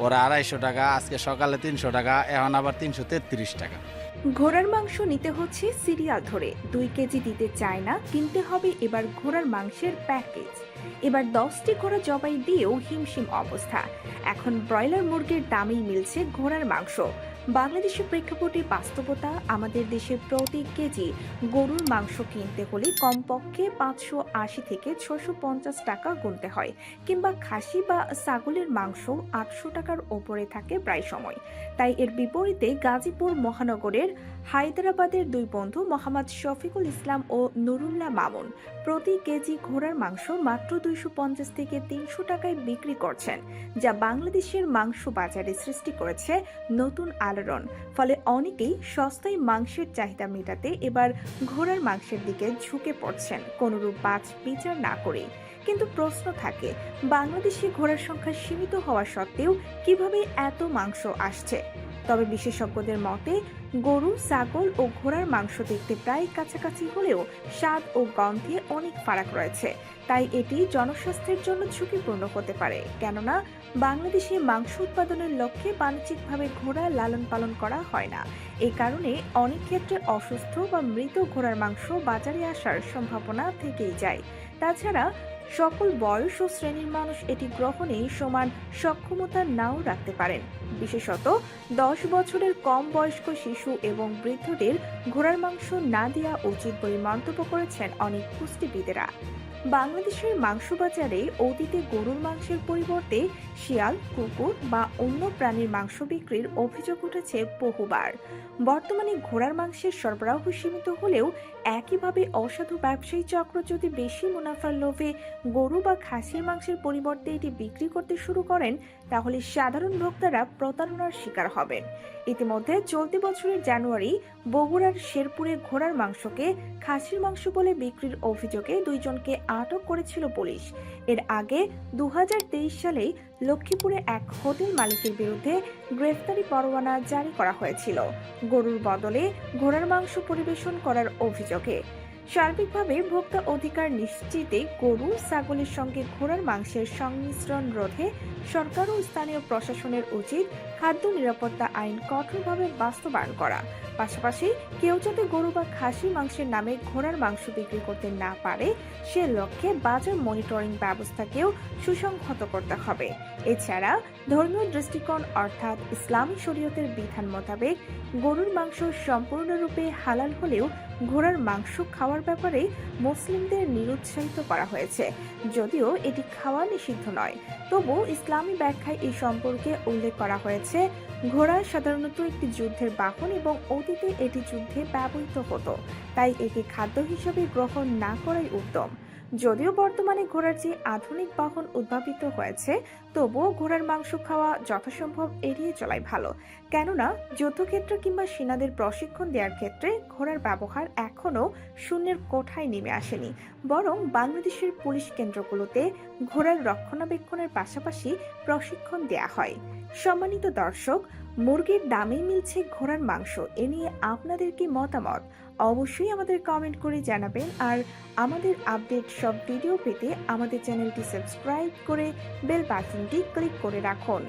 পরে আড়াইশো টাকা, আজকে সকালে তিনশো টাকা, এখন আবার তিনশো তেত্রিশ টাকা। ঘোড়ার মাংস নিতে হচ্ছে সিরিয়াল ধরে। দুই কেজি দিতে চায় না, কিনতে হবে এবার ঘোড়ার মাংসের প্যাকেজ। এবার দশটি ঘোড়া জবাই দিয়েও হিমশিম অবস্থা। এখন ব্রয়লার মুরগির দামেই মিলছে ঘোড়ার মাংস। বাংলাদেশের প্রেক্ষাপটে বাস্তবতা আমাদের দেশে প্রতি কেজি গরুর মাংস কিনতে হলে কমপক্ষে পাঁচশো আশি থেকে ছশো পঞ্চাশ টাকা গুনতে হয়, কিংবা খাসি বা ছাগলের মাংস আটশো টাকার ওপরে থাকে প্রায় সময়। তাই এর বিপরীতে গাজীপুর মহানগরের হায়দ্রাবাদের দুই বন্ধু মোহাম্মদ শফিকুল ইসলাম ও নুরুল্লাহ মামুন প্রতি কেজি ঘোড়ার মাংস মাত্র দুইশো পঞ্চাশ থেকে তিনশো টাকায় বিক্রি করছেন, যা বাংলাদেশের মাংস বাজারে সৃষ্টি করেছে নতুন আলোড়ন ফলে অনেকেই সস্তায় মাংসের চাহিদা মেটাতে এবার ঘোড়ার মাংসের দিকে ঝুঁকে পড়ছেন। কোনোরূপ বাজ বিচার না করে। কিন্তু প্রশ্ন থাকে, বাংলাদেশে ঘোড়ার সংখ্যা সীমিত হওয়া সত্ত্বেও কীভাবে এত মাংস আসছে? তবে বিশেষজ্ঞদের মতে গরু, ছাগল ও ঘোড়ার মাংস দেখতে প্রায় কাছাকাছি হলেও স্বাদ ও গন্ধে অনেক ফারাক রয়েছে। তাই এটি জনস্বাস্থ্যের জন্য ঝুঁকিপূর্ণ হতে পারে। কেননা, বাংলাদেশে মাংস উৎপাদনের লক্ষ্যে বাণিজ্যিকভাবে ঘোড়া লালন পালন করা হয় না। এই কারণে অনেক ক্ষেত্রে অসুস্থ বা মৃত ঘোড়ার মাংস বাজারে আসার সম্ভাবনা থেকেই যায়। তাছাড়া, সকল বয়স ও শ্রেণির মানুষ এটি গ্রহণে সমান সক্ষমতা নাও রাখতে পারেন। বিশেষত দশ বছরের কম বয়স্ক শিশু এবং বৃদ্ধদের ঘোড়ার মাংস না দেওয়া উচিত বলে মন্তব্য করেছেন অনেক পুষ্টিবিদেরা বাংলাদেশের মাংস বাজারে অতীতে গরুর মাংসের পরিবর্তে শিয়াল, কুকুর বা অন্য প্রাণীর মাংস বিক্রির অভিযোগ উঠেছে বহুবার। বর্তমানে ঘোড়ার মাংসের সরবরাহ সীমিত হলেও একইভাবে অসাধু ব্যবসায়ী চক্র যদি বেশি মুনাফার লোভে গরু বা খাসির মাংসের পরিবর্তে এটি বিক্রি করতে শুরু করেন, তাহলে সাধারণ ভোক্তারা প্রতারণার শিকার হবেন। ইতিমধ্যে চলতি বছরের জানুয়ারি বগুড়ার শেরপুরে ঘোড়ার মাংসকে খাসির মাংস বলে বিক্রির অভিযোগে দুইজনকে আটক করেছিল পুলিশ। এর আগে দু হাজার তেইশ সালে লক্ষ্মীপুরে এক হোটেল মালিকের বিরুদ্ধে গ্রেফতারি পরোয়ানা জারি করা হয়েছিল। গরুর বদলে ঘোড়ার মাংস পরিবেশন করার অভিযোগে সার্বিকভাবে ভোক্তা অধিকার নিশ্চিতে গরু, ছাগলের সঙ্গে ঘোড়ার মাংসের সংমিশ্রণ রোধে সরকার ও স্থানীয় প্রশাসনের উচিত খাদ্য নিরাপত্তা আইন কঠোরভাবে বাস্তবায়ন করা। পাশাপাশি কেউ যাতে গরু বা খাসি মাংসের নামে ঘোড়ার মাংস বিক্রি করতে না পারে, সে লক্ষ্যে বাজার মনিটরিং ব্যবস্থাকেও সুসংহত করতে হবে। এছাড়া ধর্মীয় দৃষ্টিকোণ অর্থাৎ ইসলামী শরীয়তের বিধান মোতাবেক গরুর মাংস সম্পূর্ণরূপে হালাল হলেও ঘোড়ার মাংস খাওয়ার ব্যাপারে মুসলিমদের নিরুৎসাহিত করা হয়েছে। যদিও এটি খাওয়া নিষিদ্ধ নয়, তবু ইসলামী ব্যাখ্যায় এই সম্পর্কে উল্লেখ করা হয়েছে, ঘোড়া সাধারণত একটি যুদ্ধের বাহন এবং অতীতে এটি যুদ্ধে ব্যবহৃত হতো, তাই একে খাদ্য হিসেবে গ্রহণ না করাই উত্তম। যদিও বর্তমানে ঘোড়ার যে আধুনিক বাহন উদ্ভাবিত হয়েছে, তবুও ঘোড়ার মাংস খাওয়া যথাসম্ভব এড়িয়ে চলাই ভালো। কেননা, যুদ্ধক্ষেত্র কিংবা সেনাদের প্রশিক্ষণ দেওয়ার ক্ষেত্রে ঘোড়ার ব্যবহার এখনও শূন্যের কোঠায় নেমে আসেনি। বরং বাংলাদেশের পুলিশ কেন্দ্রগুলোতে ঘোড়ার রক্ষণাবেক্ষণের পাশাপাশি প্রশিক্ষণ দেয়া হয়। সম্মানিত দর্শক মুরগির দামে মিলছে ঘোড়ার মাংস। এ নিয়ে আপনাদের কি মতামত? অবশ্যই আমাদের কমেন্ট করে জানাবেন। আর আমাদের আপডেট সব ভিডিও পেতে আমাদের চ্যানেলটি সাবস্ক্রাইব করে বেল বাটনটি ক্লিক করে রাখুন।